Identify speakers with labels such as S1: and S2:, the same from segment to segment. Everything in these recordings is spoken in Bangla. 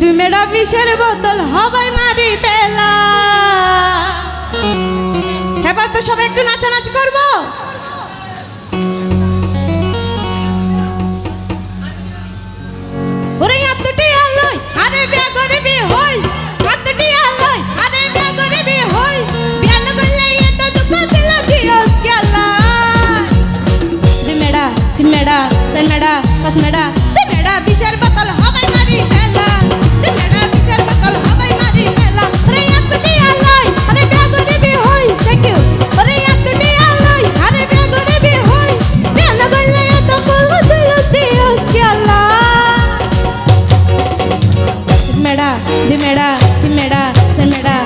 S1: দুই মেডা বিষের বোতল হবাই মারি পেলা। এবার তো সবাই একটু নাচানাচি করব। ওরে এতটি আলোয়, আরে হই। এতটি আলোয়, আরে বিয়া করে হই। বিয়া না এত দুঃখ দিল দিয়স গেলা দুই মেডা মেডা মেডা, পাঁচ মেডা মেডা দি মেডা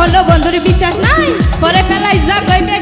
S1: হলো বন্ধুর বিশ্বাস নাই পরে ফেলাই যা কইবে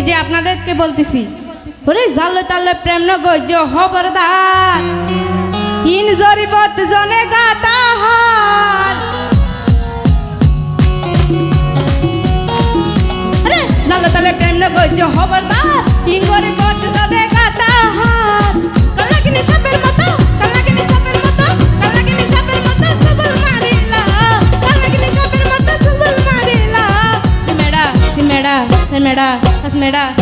S1: এই যে আপনাদেরকে বলতেছি, ওরে জালে তালে প্রেম ন গজ্য খবরদার। হিন জরিবত জনে গাতা হার। আরে জালে তালে প্রেম ন গজ্য খবরদার। হিন জরিবত জনে গাতা হার। কালাকিনি সাপের মতো কালাকিনি সাপের মতো কালাকিনি সাপের মতো সবল মারিলা। কালাকিনি সাপের মতো সবল মারিলা। মেডা মেডা মেডা। হাস মেডা মেডা বিশাল